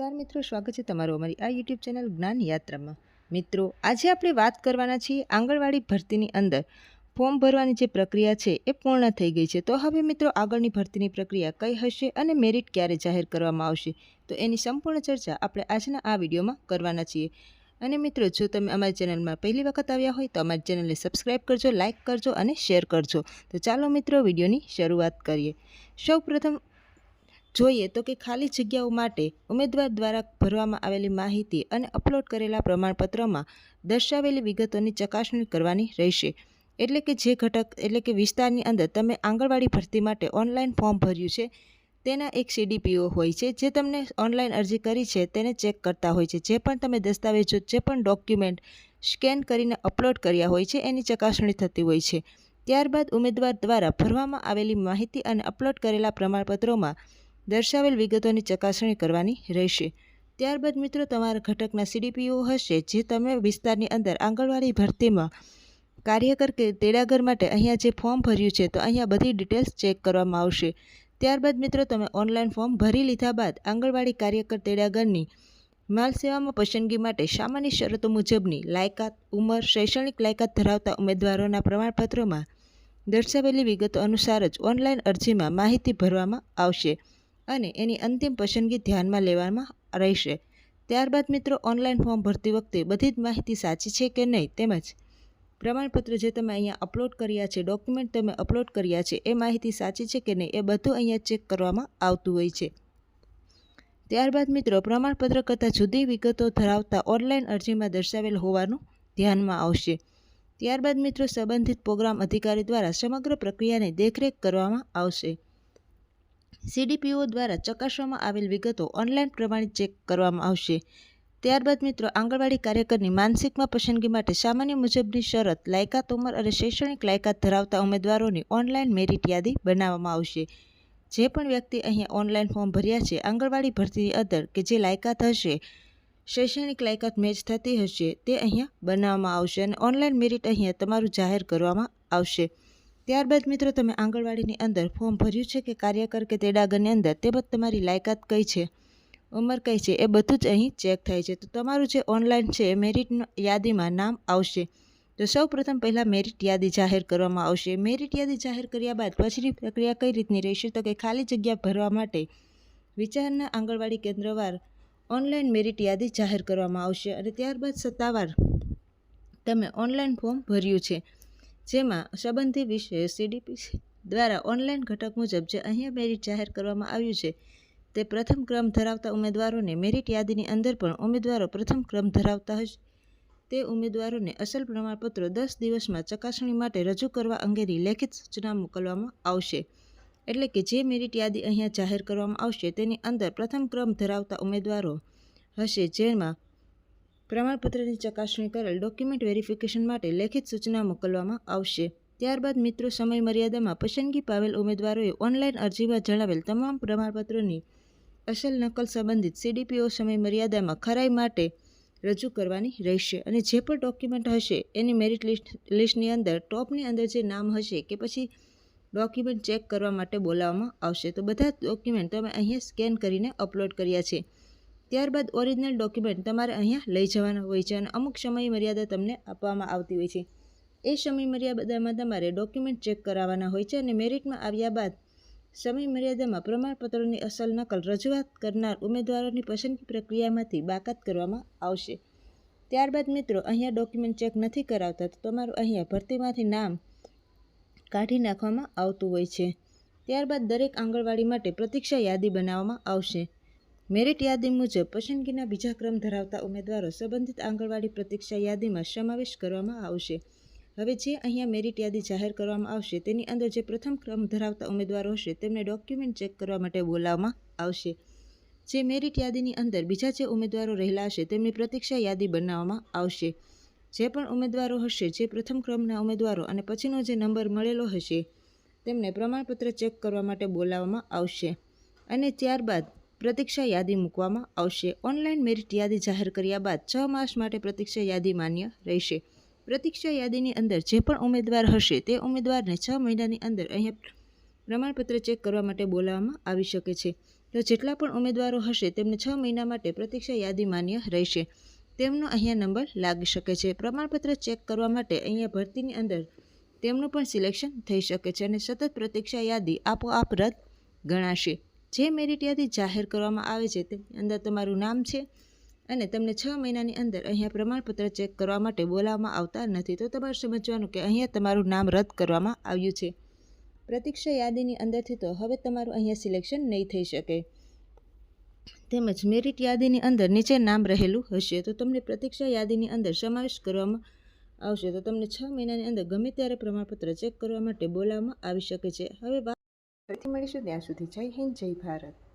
નમસ્કાર મિત્રો, સ્વાગત છે તમારું અમારી આ યુટ્યુબ ચેનલ જ્ઞાન યાત્રામાં. મિત્રો, આજે આપણે વાત કરવાના છીએ આંગણવાડી ભરતીની અંદર. ફોર્મ ભરવાની જે પ્રક્રિયા છે એ પૂર્ણ થઈ ગઈ છે. તો હવે મિત્રો, આગળની ભરતીની પ્રક્રિયા કઈ હશે અને મેરિટ ક્યારે જાહેર કરવામાં આવશે? તો એની સંપૂર્ણ ચર્ચા આપણે આજના આ વિડીયોમાં કરવાના છીએ. અને મિત્રો, જો તમે અમારી ચેનલમાં પહેલી વખત આવ્યા હોય, તો અમારી ચેનલને સબસ્ક્રાઈબ કરજો, લાઇક કરજો અને શેર કરજો. તો ચાલો મિત્રો, વિડીયોની શરૂઆત કરીએ. સૌ પ્રથમ જોઈએ તો કે ખાલી જગ્યાઓ માટે ઉમેદવાર દ્વારા ભરવામાં આવેલી માહિતી અને અપલોડ કરેલા પ્રમાણપત્રમાં દર્શાવેલી વિગતોની ચકાસણી કરવાની રહેશે. એટલે કે જે ઘટક, એટલે કે વિસ્તારની અંદર તમે આંગણવાડી ભરતી માટે ઓનલાઈન ફોર્મ ભર્યું છે, તેના એક સીડીપીઓ હોય છે, જે તમને ઓનલાઈન અરજી કરી છે, તેને ચેક કરતા હોય છે. જે પણ તમે દસ્તાવેજો, જે પણ ડોક્યુમેન્ટ સ્કેન કરીને અપલોડ કર્યા હોય છે, એની ચકાસણી થતી હોય છે. ત્યારબાદ ઉમેદવાર દ્વારા ભરવામાં આવેલી માહિતી અને અપલોડ કરેલા પ્રમાણપત્રોમાં દર્શાવેલ વિગતોની ચકાસણી કરવાની રહેશે. ત્યારબાદ મિત્રો, તમારા ઘટકના સીડીપીઓ હશે, જે તમે વિસ્તારની અંદર આંગણવાડી ભરતીમાં કાર્યકર કે તેડાગર માટે અહીંયા જે ફોર્મ ભર્યું છે, તો અહીંયા બધી ડિટેલ્સ ચેક કરવામાં આવશે. ત્યારબાદ મિત્રો, તમે ઓનલાઈન ફોર્મ ભરી લીધા બાદ આંગણવાડી કાર્યકર તેડાગરની માલ સેવામાં પસંદગી માટે સામાન્ય શરતો મુજબની લાયકાત, ઉંમર, શૈક્ષણિક લાયકાત ધરાવતા ઉમેદવારોના પ્રમાણપત્રોમાં દર્શાવેલી વિગતો અનુસાર જ ઓનલાઈન અરજીમાં માહિતી ભરવામાં આવશે. અને એની અંતિમ પસંદગી ધ્યાનમાં લેવામાં રહેશે. ત્યારબાદ મિત્રો, ઓનલાઈન ફોર્મ ભરતી વખતે બધી જ માહિતી સાચી છે કે નહીં તેમજ પ્રમાણપત્ર જે તમે અહીંયા અપલોડ કર્યા છે, ડોક્યુમેન્ટ તમે અપલોડ કર્યા છે, એ માહિતી સાચી છે કે નહીં એ બધું અહીંયા ચેક કરવામાં આવતું હોય છે. ત્યારબાદ મિત્રો, પ્રમાણપત્ર કરતાં જુદી વિગતો ધરાવતા ઓનલાઈન અરજીમાં દર્શાવેલ હોવાનું ધ્યાનમાં આવશે. ત્યારબાદ મિત્રો, સંબંધિત પ્રોગ્રામ અધિકારી દ્વારા સમગ્ર પ્રક્રિયાની દેખરેખ કરવામાં આવશે. સીડીપીઓ દ્વારા ચકાસવામાં આવેલ વિગતો ઓનલાઈન પ્રમાણે ચેક કરવામાં આવશે. ત્યારબાદ મિત્રો, આંગણવાડી કાર્યકરની માનસિકમાં પસંદગી માટે સામાન્ય મુજબની શરત, લાયકાત ઉંમર અને શૈક્ષણિક લાયકાત ધરાવતા ઉમેદવારોની ઓનલાઈન મેરિટ યાદી બનાવવામાં આવશે. જે પણ વ્યક્તિ અહીંયા ઓનલાઈન ફોર્મ ભર્યા છે, આંગણવાડી ભરતીની અદર કે જે લાયકાત હશે, શૈક્ષણિક લાયકાત મેચ થતી હશે તે અહીંયા બનાવવામાં આવશે અને ઓનલાઈન મેરિટ અહીંયા તમારું જાહેર કરવામાં આવશે. ત્યારબાદ મિત્રો તમે આંગણવાડીની અંદર ફોર્મ ભર્યું છે કે કાર્યકર કે તેડાગરની અંદર તેમજ તમારી લાયકાત કઈ છે? ઉંમર કઈ છે? એ બધું જ અહીં ચેક થાય છે. તો તમારું જે ઓનલાઈન છે મેરિટ યાદીમાં નામ આવશે. તો સૌ પ્રથમ પહેલાં મેરિટ યાદી જાહેર કરવામાં આવશે. મેરિટ યાદી જાહેર કર્યા બાદ પછીની પ્રક્રિયા કઈ રીતની રહેશે? તો કે ખાલી જગ્યા ભરવા માટે વિચારના આંગણવાડી કેન્દ્રવાર ઓનલાઈન મેરિટ યાદી જાહેર કરવામાં આવશે. અને ત્યારબાદ સત્તાવાર તમે ઓનલાઈન ફોર્મ ભર્યું છે. જેમાં સંબંધી વિશે સીડીપી દ્વારા ઓનલાઈન ઘટક મુજબ જે અહીંયા મેરિટ જાહેર કરવામાં આવ્યું છે, તે પ્રથમ ક્રમ ધરાવતા ઉમેદવારોને મેરિટ યાદીની અંદર પણ ઉમેદવારો પ્રથમ ક્રમ ધરાવતા હશે તે ઉમેદવારોને અસલ પ્રમાણપત્રો દસ દિવસમાં ચકાસણી માટે રજૂ કરવા અંગેની લેખિત સૂચના મોકલવામાં આવશે. એટલે કે જે મેરિટ યાદી અહીંયા જાહેર કરવામાં આવશે, તેની અંદર પ્રથમ ક્રમ ધરાવતા ઉમેદવારો હશે, જેમાં પ્રમાણપત્રની ચકાસણી કરેલ ડોક્યુમેન્ટ વેરિફિકેશન માટે લેખિત સૂચના મોકલવામાં આવશે. ત્યારબાદ મિત્રો સમય મર્યાદામાં પસંદગી પાવેલ ઉમેદવારોએ ઓનલાઈન અરજીમાં જણાવેલ તમામ પ્રમાણપત્રોની અસલ નકલ સંબંધિત સીડીપીઓ સમય મર્યાદામાં ખરાઈ માટે રજૂ કરવાની રહેશે અને જે પણ ડોક્યુમેન્ટ હશે એની મેરિટ લિસ્ટ લિસ્ટની અંદર, ટોપની અંદર જે નામ હશે કે પછી ડોક્યુમેન્ટ ચેક કરવા માટે બોલાવવામાં આવશે. તો બધા ડોક્યુમેન્ટ તમે અહીંયા સ્કેન કરીને અપલોડ કર્યા છે. ત્યારબાદ ઓરિજિનલ ડોક્યુમેન્ટ તમારે અહીંયા લઈ જવાના હોય છે અને અમુક સમય મર્યાદા તમને આપવામાં આવતી હોય છે. એ સમય મર્યાદામાં તમારે ડોક્યુમેન્ટ ચેક કરાવવાના હોય છે અને મેરિટમાં આવ્યા બાદ સમય મર્યાદામાં પ્રમાણપત્રોની અસલ નકલ રજૂઆત કરનાર ઉમેદવારોની પસંદગી પ્રક્રિયામાંથી બાકાત કરવામાં આવશે. ત્યારબાદ મિત્રો, અહીંયા ડોક્યુમેન્ટ ચેક નથી કરાવતા તો તમારું અહીંયા ભરતીમાંથી નામ કાઢી નાખવામાં આવતું હોય છે. ત્યારબાદ દરેક આંગણવાડી માટે પ્રતીક્ષા યાદી બનાવવામાં આવશે. મેરિટ યાદી મુજબ, પસંદગીના બીજા ક્રમ ધરાવતા ઉમેદવારો સંબંધિત આંગણવાડી પ્રતીક્ષા યાદીમાં સમાવેશ કરવામાં આવશે. હવે જે અહીંયા મેરિટ યાદી જાહેર કરવામાં આવશે, તેની અંદર જે પ્રથમ ક્રમ ધરાવતા ઉમેદવારો હશે, તેમને ડોક્યુમેન્ટ ચેક કરવા માટે બોલાવવામાં આવશે. જે મેરિટ યાદીની અંદર બીજા જે ઉમેદવારો રહેલા હશે, તેમની પ્રતીક્ષા યાદી બનાવવામાં આવશે. જે પણ ઉમેદવારો હશે, જે પ્રથમ ક્રમના ઉમેદવારો અને પછીનો જે નંબર મળેલો હશે, તેમને પ્રમાણપત્ર ચેક કરવા માટે બોલાવવામાં આવશે. અને ત્યારબાદ પ્રતીક્ષા યાદી મૂકવામાં આવશે. ઓનલાઈન મેરિટ યાદી જાહેર કર્યા બાદ છ માસ માટે પ્રતીક્ષા યાદી માન્ય રહેશે. પ્રતીક્ષા યાદીની અંદર જે પણ ઉમેદવાર હશે તે ઉમેદવારને છ મહિનાની અંદર અહીંયા પ્રમાણપત્ર ચેક કરવા માટે બોલાવવામાં આવી શકે છે. તો જેટલા પણ ઉમેદવારો હશે તેમને છ મહિના માટે પ્રતીક્ષા યાદી માન્ય રહેશે. તેમનો અહીંયા નંબર લાગી શકે છે. પ્રમાણપત્ર ચેક કરવા માટે અહીંયા ભરતીની અંદર તેમનું પણ સિલેક્શન થઈ શકે છે અને સતત પ્રતીક્ષા યાદી આપોઆપ રદ ગણાશે. જે મેરિટ યાદી જાહેર કરવામાં આવે છે તેની અંદર તમારું નામ છે અને તમને છ મહિનાની અંદર અહીંયા પ્રમાણપત્ર ચેક કરવા માટે બોલાવવામાં આવતા નથી. તો તમારે સમજવાનું કે અહીંયા તમારું નામ રદ કરવામાં આવ્યું છે. પ્રતીક્ષા યાદીની અંદરથી તો હવે તમારું અહીંયા સિલેક્શન નહીં થઈ શકે. તેમજ મેરિટ યાદીની અંદર નીચે નામ રહેલું હશે તો તમને પ્રતીક્ષા યાદીની અંદર સમાવેશ કરવામાં આવશે. તો તમને છ મહિનાની અંદર ગમે ત્યારે પ્રમાણપત્ર ચેક કરવા માટે બોલાવવામાં આવી શકે છે. હવે ફરીથી મળીશું ત્યાં સુધી જય હિન્દ જય ભારત.